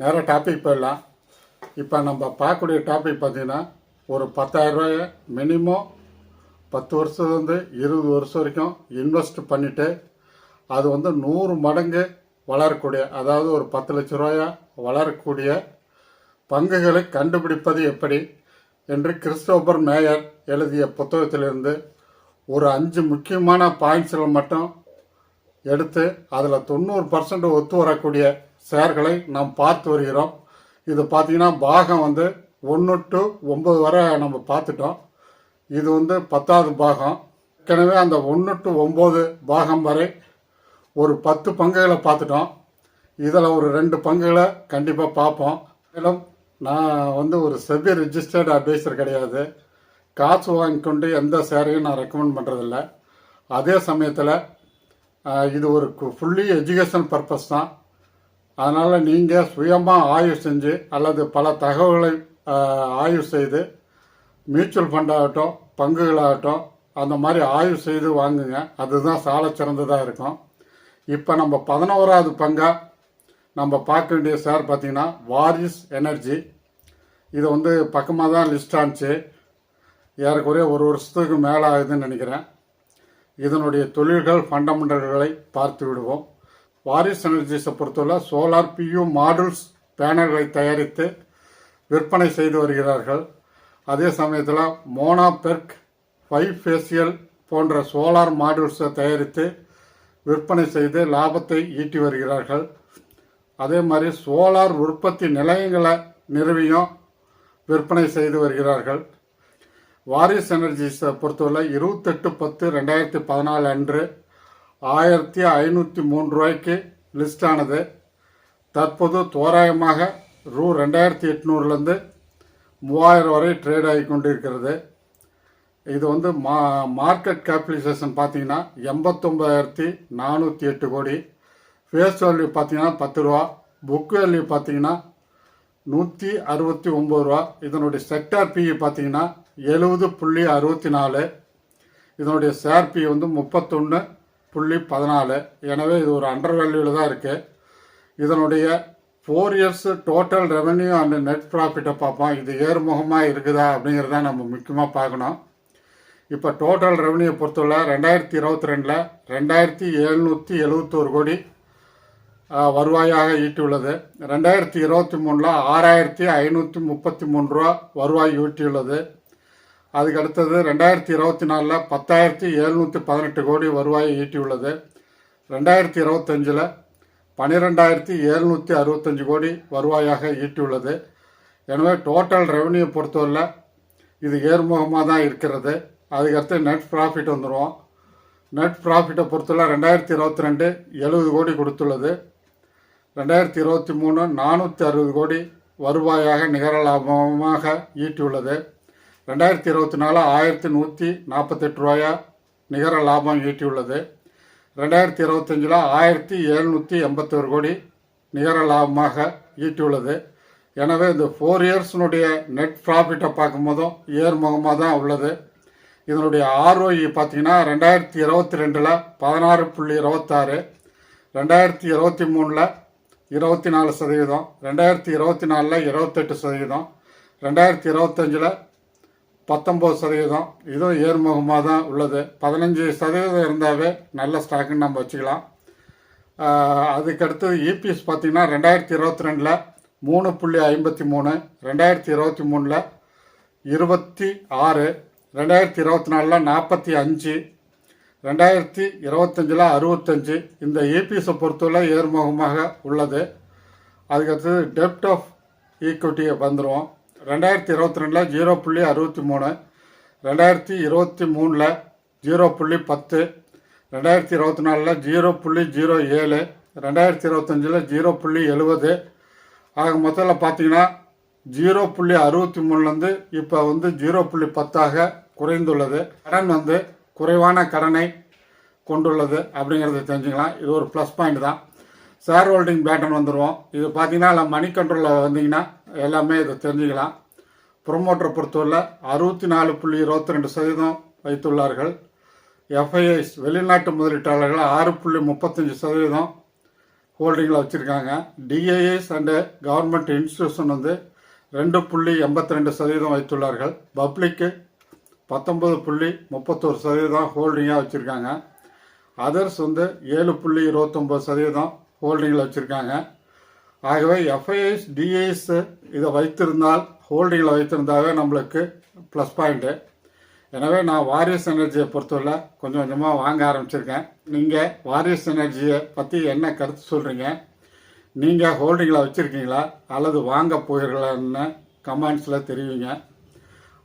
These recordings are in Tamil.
நேராக டாபிக் போயிடலாம். இப்போ நம்ம பார்க்கக்கூடிய டாபிக் பார்த்தீங்கன்னா ஒரு பத்தாயிரம் ரூபாய மினிமம் பத்து வருஷத்துலேருந்து இருபது வருஷம் வரைக்கும் இன்வெஸ்ட் பண்ணிவிட்டு அது வந்து நூறு மடங்கு வளரக்கூடிய அதாவது ஒரு பத்து லட்ச ரூபாயா வளரக்கூடிய பங்குகளை கண்டுபிடிப்பது எப்படி என்று கிறிஸ்டோபர் மேயர் எழுதிய புத்தகத்திலிருந்து ஒரு அஞ்சு முக்கியமான பாயிண்ட்ஸில் மட்டும் எடுத்து அதில் தொண்ணூறு பர்சன்ட் ஒத்து வரக்கூடிய செயற்களை நாம் பார்த்து வருகிறோம். இது பார்த்தீங்கன்னா பாகம் வந்து ஒன்று டு ஒம்பது வரை நம்ம பார்த்துட்டோம். இது வந்து பத்தாவது பாகம். ஏற்கனவே அந்த ஒன்று டு ஒம்பது பாகம் வரை ஒரு பத்து பங்குகளை பார்த்துட்டோம். இதில் ஒரு ரெண்டு பங்குகளை கண்டிப்பாக பார்ப்போம். மேலும் நான் வந்து ஒரு செபி ரிஜிஸ்டர்டு அட்வைசர் கிடையாது. காசு வாங்கி கொண்டு எந்த சேரையும் நான் ரெக்கமெண்ட் பண்ணுறதில்ல அதே சமயத்தில் இது ஒரு ஃபுல்லி எஜுகேஷன் பர்பஸ் தான். அதனால் நீங்கள் சுயமாக ஆய்வு செஞ்சு அல்லது பல தகவல்களை ஆய்வு செய்து மியூச்சுவல் ஃபண்டாகட்டும் பங்குகளாகட்டும் அந்த மாதிரி ஆய்வு செய்து வாங்குங்க. அதுதான் சால சிறந்ததாக இருக்கும். இப்போ நம்ம பதினோராவது பங்காக நம்ம பார்க்க வேண்டிய ஷேர் பார்த்தீங்கன்னா வாரிஸ் எனர்ஜி. இது வந்து பக்கமாக தான் லிஸ்ட் ஆனிச்சு. ஏறக்குறைய ஒரு வருஷத்துக்கு மேலே ஆகுதுன்னு நினைக்கிறேன். இதனுடைய தொழில்கள் ஃபண்டமெண்டல்களை பார்த்து விடுவோம். வாரிஸ் எனர்ஜிஸை பொறுத்தவரை சோலார் பியூ மாடுல்ஸ் பேனல்களை தயாரித்து விற்பனை செய்து வருகிறார்கள். அதே சமயத்தில் மோனாபெர்க் ஃபைவ் ஃபேஷியல் போன்ற சோலார் மாடுல்ஸை தயாரித்து விற்பனை செய்து லாபத்தை ஈட்டி வருகிறார்கள். அதே மாதிரி சோலார் உற்பத்தி நிலையங்களை நிறுவியும் விற்பனை செய்து வருகிறார்கள். வாரிஸ் எனர்ஜிஸை பொறுத்தவரை இருபத்தெட்டு பத்து ரெண்டாயிரத்தி பதினாலு அன்று ஆயிரத்தி ஐநூற்றி மூன்று ரூபாய்க்கு லிஸ்ட் ஆனது தற்போது தோராயமாக ரூ ரெண்டாயிரத்தி எட்நூறுலேருந்து மூவாயிரம் வரை ட்ரேட் ஆகி கொண்டிருக்கிறது. இது வந்து மா மார்க்கெட் கேபிடலைசேஷன் பார்த்தீங்கன்னா எண்பத்தொம்பதாயிரத்தி நானூற்றி எட்டு கோடி. ஃபேஸ் வேல்யூ பார்த்தீங்கன்னா பத்து ரூபா. புக் வேல்யூ பார்த்தீங்கன்னா நூற்றி அறுபத்தி ஒம்பது ரூபா. இதனுடைய செக்டார் பிஇ பார்த்தீங்கன்னா எழுபது புள்ளி அறுபத்தி நாலு. இதனுடைய ஷேர் பி வந்து முப்பத்தொன்று புள்ளி பதினாலு. எனவே இது ஒரு அண்டர் வேல்யூவில் தான் இருக்குது இதனுடைய four years total revenue and net ப்ராஃபிட்டை பார்ப்போம். இது ஏறுமுகமாக இருக்குதா அப்படிங்கிறத நம்ம முக்கியமாக பார்க்கணும். இப்போ டோட்டல் ரெவன்யூ பொறுத்தவரை ரெண்டாயிரத்தி இருபத்தி ரெண்டில் ரெண்டாயிரத்தி எழுநூற்றி எழுபத்தோரு கோடி வருவாயாக ஈட்டியுள்ளது. ரெண்டாயிரத்தி இருபத்தி மூணில் ஆறாயிரத்தி ஐநூற்றி முப்பத்தி மூணு ரூபா வருவாய் ஈட்டியுள்ளது. அதுக்கு அடுத்தது ரெண்டாயிரத்தி இருபத்தி நாலில் பத்தாயிரத்தி எழுநூற்றி பதினெட்டு கோடி வருவாயை ஈட்டியுள்ளது. ரெண்டாயிரத்தி இருபத்தஞ்சில் பன்னிரெண்டாயிரத்தி எழுநூற்றி அறுபத்தஞ்சு கோடி வருவாயாக ஈட்டியுள்ளது. எனவே டோட்டல் ரெவன்யூ பொறுத்தவரையில் இது ஏர்முகமாக தான் இருக்கிறது. அதுக்கடுத்து நெட் ப்ராஃபிட் வந்துடுவோம் நெட் ப்ராஃபிட்டை பொறுத்தவரை ரெண்டாயிரத்தி இருபத்தி ரெண்டு எழுபது கோடி கொடுத்துள்ளது. ரெண்டாயிரத்தி இருபத்தி மூணு நானூற்றி அறுபது கோடி வருவாயாக நிகர லாபமாக ஈட்டியுள்ளது. ரெண்டாயிரத்தி இருபத்தி நாலு ஆயிரத்தி நூற்றி நாற்பத்தெட்டு ரூபாயா நிகர லாபம் ஈட்டியுள்ளது. ரெண்டாயிரத்தி இருபத்தஞ்சில் ஆயிரத்தி எழுநூற்றி எண்பத்தோரு கோடி நிகர லாபமாக ஈட்டியுள்ளது. எனவே இந்த ஃபோர் இயர்ஸினுடைய நெட் ப்ராஃபிட்டை பார்க்கும்போதும் ஏர்முகமாக தான் உள்ளது. இதனுடைய ஆர்ஓஇ பார்த்தீங்கன்னா ரெண்டாயிரத்தி இருபத்தி ரெண்டில் பதினாறு புள்ளி இருபத்தாறு ரெண்டாயிரத்தி இருபத்தி மூணில் இருபத்தி நாலு சதவீதம் ரெண்டாயிரத்தி இருபத்தி நாலில் இருபத்தெட்டு சதவீதம் ரெண்டாயிரத்தி இருபத்தஞ்சில் பத்தொம்பது சதவீதம். இதுவும் ஏர்முகமாக தான் உள்ளது. பதினஞ்சு சதவீதம் இருந்தாவே நல்ல ஸ்டாக்குன்னு நம்ம வச்சுக்கலாம். அதுக்கடுத்து இபிஎஸ் பார்த்தீங்கன்னா ரெண்டாயிரத்தி இருபத்தி ரெண்டில் மூணு புள்ளி ஐம்பத்தி மூணு ரெண்டாயிரத்தி இருபத்தி மூணில் இருபத்தி ஆறு ரெண்டாயிரத்தி இருபத்தி நாலில் நாற்பத்தி அஞ்சு ரெண்டாயிரத்தி இருபத்தஞ்சில் அறுபத்தஞ்சு. இந்த ஏபிஎஸை பொறுத்தவரை ஏர்முகமாக உள்ளது. அதுக்கடுத்தது டெப்ட் ஆஃப் ஈக்விட்டியை வந்துடுவோம் ரெண்டாயிரத்தி இருபத்தி ரெண்டில் ஜீரோ புள்ளி அறுபத்தி மூணு ரெண்டாயிரத்தி இருபத்தி மூணில் ஜீரோ புள்ளி பத்து ரெண்டாயிரத்தி இருபத்தி நாலில் ஜீரோ புள்ளி ஜீரோ ஏழு ரெண்டாயிரத்தி இருபத்தஞ்சில் ஜீரோ புள்ளி எழுபது. ஆக மொத்தத்தில் பார்த்தீங்கன்னா ஜீரோ புள்ளி அறுபத்தி மூணுலேருந்து இப்போ வந்து ஜீரோ புள்ளி பத்தாக குறைந்துள்ளது. கடன் வந்து குறைவான கடனை கொண்டுள்ளது அப்படிங்கிறத தெரிஞ்சுக்கலாம். இது ஒரு ப்ளஸ் பாயிண்ட் தான். ஷேர் ஹோல்டிங் பேட்டர்ன் வந்துடுவோம் இது பார்த்தீங்கன்னா மணி கண்ட்ரோலில் வந்தீங்கன்னா எல்லாமே இதை தெரிஞ்சுக்கலாம். ப்ரொமோட்டரை பொறுத்தவரை அறுபத்தி நாலு புள்ளி இருபத்தி ரெண்டு சதவீதம் வைத்துள்ளார்கள். எஃப்ஐஎஸ் வெளிநாட்டு முதலீட்டாளர்கள் ஆறு புள்ளி முப்பத்தஞ்சு சதவீதம் ஹோல்டிங்கில் வச்சுருக்காங்க. டிஏஎஸ் அண்டு கவர்மெண்ட் இன்ஸ்டியூஷன் வந்து ரெண்டு புள்ளி எண்பத்தி ரெண்டு சதவீதம் வைத்துள்ளார்கள். பப்ளிக்கு பத்தொன்பது புள்ளி முப்பத்தோரு சதவீதம் ஹோல்டிங்காக வச்சுருக்காங்க. அதர்ஸ் வந்து ஏழு புள்ளி இருபத்தொம்பது சதவீதம் ஹோல்டிங்கில் வச்சுருக்காங்க. ஆகவே எஃப்ஐஎஸ் டிஐஎஸ் இதை வைத்திருந்தால் ஹோல்டிங்கில் வைத்திருந்தாவே நம்மளுக்கு ப்ளஸ் பாயிண்ட்டு எனவே நான் வாரியஸ் எனர்ஜியை பொறுத்தவரை கொஞ்சம் கொஞ்சமாக வாங்க ஆரம்பிச்சிருக்கேன். நீங்கள் வாரியஸ் எனர்ஜியை பற்றி என்ன கருத்து சொல்கிறீங்க நீங்கள் ஹோல்டிங்கில் வச்சுருக்கீங்களா? அல்லது வாங்க போகிறீங்களான்னு கமெண்ட்ஸில் தெரிவிங்க.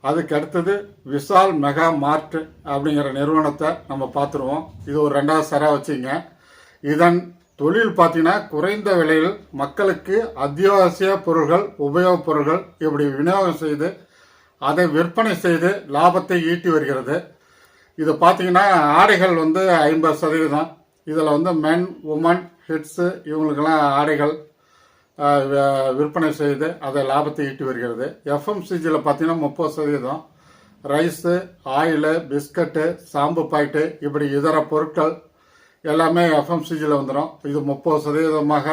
அதுக்கு அடுத்தது விஷால் மெகா மார்ட் அப்படிங்கிற நிறுவனத்தை நம்ம பார்த்துருவோம். இது ஒரு ரெண்டாவது சரா வச்சுங்க இதன் தொழில் பார்த்தீங்கன்னா குறைந்த விலையில் மக்களுக்கு அத்தியாவசிய பொருள்கள் உபயோகப் பொருள்கள் இப்படி விநியோகம் செய்து அதை விற்பனை செய்து லாபத்தை ஈட்டி வருகிறது. இது பார்த்தீங்கன்னா ஆடைகள் வந்து ஐம்பது சதவீதம். இதில் வந்து மென் உமன் ஹிட்ஸு இவங்களுக்கெல்லாம் ஆடைகள் விற்பனை செய்து அதை லாபத்தை ஈட்டி வருகிறது. எஃப்எம்சிஜியில் பார்த்தீங்கன்னா முப்பது சதவீதம். Rice oil biscuit shampoo packet இப்படி இதர பொருட்கள் எல்லாமே எஃப்எம்சிஜியில் வந்துடும் இது முப்பது சதவீதமாக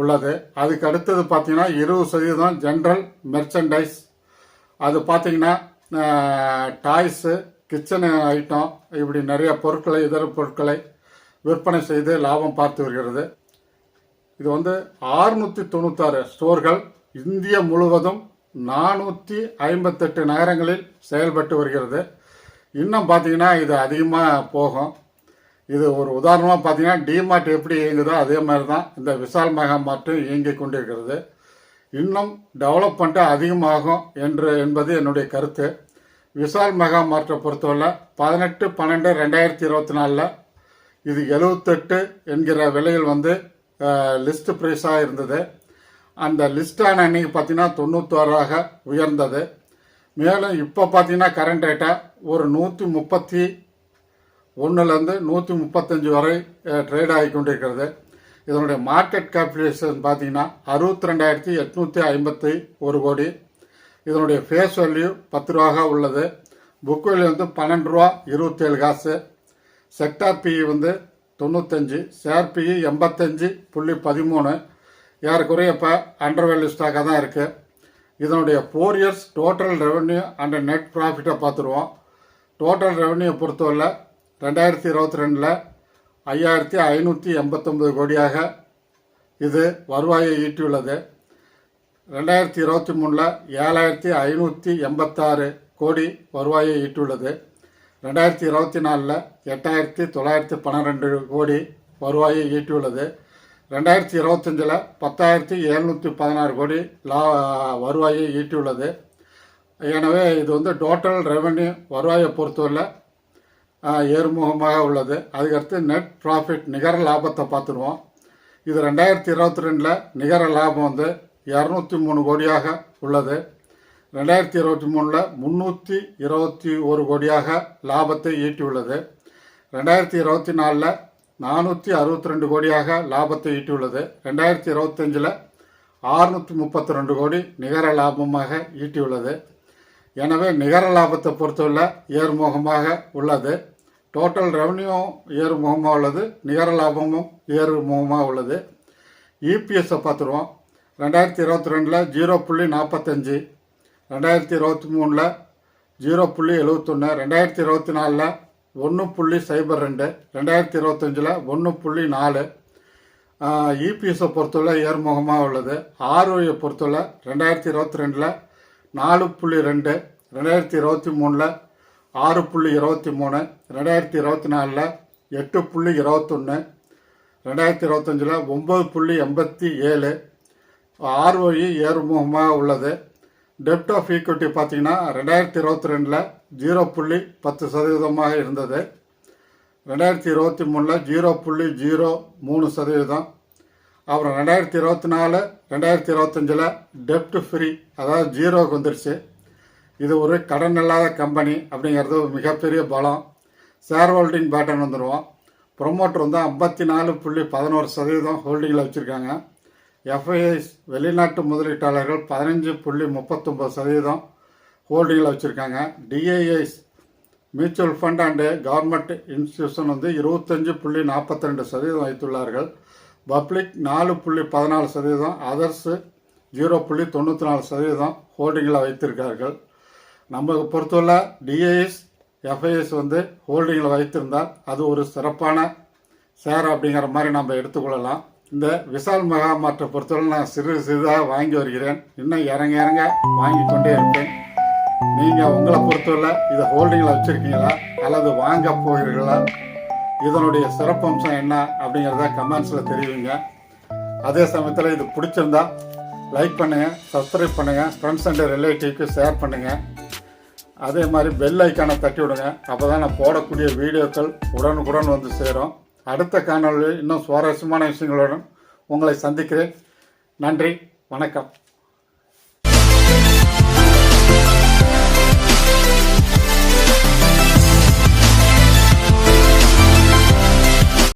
உள்ளது. அதுக்கு அடுத்தது பார்த்தீங்கன்னா இருபது சதவீதம் ஜென்ரல் மெர்ச்சன்டைஸ் அது பார்த்தீங்கன்னா டாய்ஸு கிச்சனு ஐட்டம் இப்படி நிறைய பொருட்களை இதர பொருட்களை விற்பனை செய்து லாபம் பார்த்து வருகிறது. இது வந்து ஆறுநூற்றி தொண்ணூத்தாறு ஸ்டோர்கள். இந்தியா முழுவதும் நானூற்றி ஐம்பத்தெட்டு நகரங்களில் செயல்பட்டு வருகிறது. இன்னும் பார்த்தீங்கன்னா இது அதிகமாக போகும். இது ஒரு உதாரணமாக பார்த்தீங்கன்னா டிமார்ட் எப்படி இயங்குதோ அதே மாதிரி தான் இந்த விஷால் மெகா மார்ட்டும் இயங்கி கொண்டிருக்கிறது. இன்னும் டெவலப்மெண்ட்டு அதிகமாகும் என்று என்பது என்னுடைய கருத்து. விஷால் மெகா மார்ட்டை பொறுத்தவரை பதினெட்டு பன்னெண்டு ரெண்டாயிரத்தி இருபத்தி நாலில் இது எழுவத்தெட்டு என்கிற விலையில் வந்து லிஸ்ட் ப்ரைஸாக இருந்தது. அந்த லிஸ்டான அன்றைக்கி பார்த்தீங்கன்னா தொண்ணூத்தோராக உயர்ந்தது. மேலும் இப்போ பார்த்தீங்கன்னா கரண்ட் ரேட்டாக ஒரு நூற்றி முப்பத்தி ஒன்றுலேருந்து நூற்றி முப்பத்தஞ்சு வரை ட்ரேட் ஆகி கொண்டிருக்கிறது. இதனுடைய மார்க்கெட் கேபிடலேஷன் பார்த்தீங்கன்னா அறுபத்தி ரெண்டாயிரத்தி எட்நூற்றி ஐம்பத்தி ஒரு கோடி. இதனுடைய ஃபேஸ் வேல்யூ பத்து ரூபாக உள்ளது. புக் வேல்யூ வந்து பன்னெண்டு ரூபா இருபத்தேழு காசு. செக்டார் பிஇ வந்து தொண்ணூத்தஞ்சு ஷேர் பிஇ எண்பத்தஞ்சு புள்ளி பதிமூணு. ஏறக்குறைய இப்போ அண்டர் வேல்யூ ஸ்டாக்காக தான் இருக்குது இதனுடைய four years total revenue and net ப்ராஃபிட்டை பார்த்துருவோம். டோட்டல் ரெவன்யூ பொறுத்தவரை ரெண்டாயிரத்தி இருபத்தி ரெண்டில் ஐயாயிரத்தி ஐநூற்றி எண்பத்தொம்பது கோடியாக இது வருவாயை ஈட்டியுள்ளது. ரெண்டாயிரத்தி இருபத்தி மூணில் ஏழாயிரத்தி ஐநூற்றி எண்பத்தாறு கோடி வருவாயை ஈட்டியுள்ளது. ரெண்டாயிரத்தி இருபத்தி நாலில் எட்டாயிரத்தி தொள்ளாயிரத்தி பன்னிரெண்டு கோடி வருவாயை ஈட்டியுள்ளது. ரெண்டாயிரத்தி இருபத்தஞ்சில் பத்தாயிரத்தி எழுநூற்றி பதினாறு கோடி லா வருவாயை ஈட்டியுள்ளது. எனவே இது வந்து டோட்டல் ரெவன்யூ வருவாயை பொறுத்தவரை ஏறுமுகமாக உள்ளது. அதுக்கடுத்து நெட் ப்ராஃபிட் நிகர லாபத்தை பார்த்துருவோம். இது ரெண்டாயிரத்தி இருபத்தி ரெண்டில் நிகர லாபம் வந்து இரநூத்தி மூணு கோடியாக உள்ளது. ரெண்டாயிரத்தி இருபத்தி மூணில் முந்நூற்றி இருபத்தி ஒரு கோடியாக லாபத்தை ஈட்டியுள்ளது ரெண்டாயிரத்தி இருபத்தி நாலில் நானூற்றி அறுபத்தி ரெண்டு கோடியாக லாபத்தை ஈட்டியுள்ளது ரெண்டாயிரத்தி இருபத்தஞ்சில் ஆறுநூற்றி முப்பத்தி ரெண்டு கோடி நிகர லாபமாக ஈட்டியுள்ளது எனவே நிகர லாபத்தை பொறுத்தவரை ஏர்முகமாக உள்ளது. டோட்டல் ரெவன்யூ ஏறுமுகமாக உள்ளது நிகர லாபமும் ஏறுமுகமாக உள்ளது. இபிஎஸ்ஸை பார்த்துருவோம். ரெண்டாயிரத்தி இருபத்தி ரெண்டில் ஜீரோ புள்ளி நாற்பத்தஞ்சு ரெண்டாயிரத்தி இருபத்தி மூணில் ஜீரோ புள்ளி எழுவத்தொன்று ரெண்டாயிரத்தி இருபத்தி நாலில் ஒன்று புள்ளி சைபர் ரெண்டு ரெண்டாயிரத்தி இருபத்தஞ்சில் ஒன்று புள்ளி நாலு. இபிஎஸை பொறுத்தவரை ஏர்முகமாக உள்ளது. ஆர்ஓயை பொறுத்தவரை ரெண்டாயிரத்தி இருபத்தி ரெண்டில் நாலு புள்ளி ரெண்டு ரெண்டாயிரத்தி இருபத்தி மூணில் ஆறு புள்ளி இருபத்தி மூணு ரெண்டாயிரத்தி இருபத்தி நாலில் எட்டு புள்ளி இருபத்தொன்று ரெண்டாயிரத்தி இருபத்தஞ்சில் ஒம்பது புள்ளி எண்பத்தி ஏழு. ஆர்ஓஇ ஏறுமுகமாக உள்ளது. டெப்ட் ஆஃப் ஈக்விட்டி பார்த்தீங்கன்னா ரெண்டாயிரத்தி இருபத்தி ரெண்டில் ஜீரோ புள்ளி பத்து சதவீதமாக இருந்தது. ரெண்டாயிரத்தி இருபத்தி மூணில் ஜீரோ புள்ளி ஜீரோ மூணு சதவீதம். அப்புறம் ரெண்டாயிரத்தி இருபத்தி நாலு ரெண்டாயிரத்தி இருபத்தஞ்சில் டெப்ட் ஃப்ரீ அதாவது ஜீரோக்கு வந்துருச்சு. இது ஒரு கடன் இல்லாத கம்பெனி அப்படிங்கிறது ஒரு மிகப்பெரிய பலம். ஷேர் ஹோல்டிங் பேட்டர்ன் வந்துடுவோம் ப்ரொமோட்டர் வந்து ஐம்பத்தி நாலு புள்ளி பதினோரு சதவீதம் ஹோல்டிங்கில் வச்சுருக்காங்க. எஃப்ஐஎஸ் வெளிநாட்டு முதலீட்டாளர்கள் பதினஞ்சு புள்ளி முப்பத்தொம்பது சதவீதம் ஹோல்டிங்கில் வச்சுருக்காங்க. DIIs mutual fund and government institution வந்து இருபத்தஞ்சு புள்ளி நாற்பத்தி ரெண்டு சதவீதம் வைத்துள்ளார்கள். பப்ளிக் நாலு புள்ளி பதினாலு சதவீதம் அதர்ஸு ஜீரோ புள்ளி தொண்ணூற்றி நாலு சதவீதம் ஹோல்டிங்கில் வைத்திருக்கார்கள். நம்ம பொறுத்தவரை டிஏஎஸ் எஃப்ஐஎஸ் வந்து ஹோல்டிங்கில் வைத்திருந்தால் அது ஒரு சிறப்பான சேர் அப்படிங்கிற மாதிரி நம்ம எடுத்துக்கொள்ளலாம். இந்த விசால் மகா மார்ட்டை பொறுத்தவரை நான் சிறு சிறிதாக வாங்கி வருகிறேன். இன்னும் இறங்க இறங்க வாங்கி கொண்டே இருப்பேன். நீங்கள் உங்களை பொறுத்தவரை இதை ஹோல்டிங்கில் வச்சுருக்கீங்களா? அல்லது வாங்க போகிறீர்களா? இதனுடைய சிறப்பம்சம் என்ன அப்படிங்கிறத கமெண்ட்ஸில் தெரிவிங்க. அதே சமயத்தில் இது பிடிச்சிருந்தா லைக் பண்ணுங்கள் சப்ஸ்கிரைப் பண்ணுங்கள் ஃப்ரெண்ட்ஸ் அண்ட் ரிலேட்டிவ்க்கு ஷேர் பண்ணுங்கள் அதே மாதிரி பெல் ஐக்கானை தட்டி விடுங்க. அப்போ தான் நான் போடக்கூடிய வீடியோக்கள் உடனுக்குடன் வந்து சேரும். அடுத்த காணொலியில் இன்னும் சுவாரஸ்யமான விஷயங்களுடன் உங்களை சந்திக்கிறேன். நன்றி. வணக்கம்.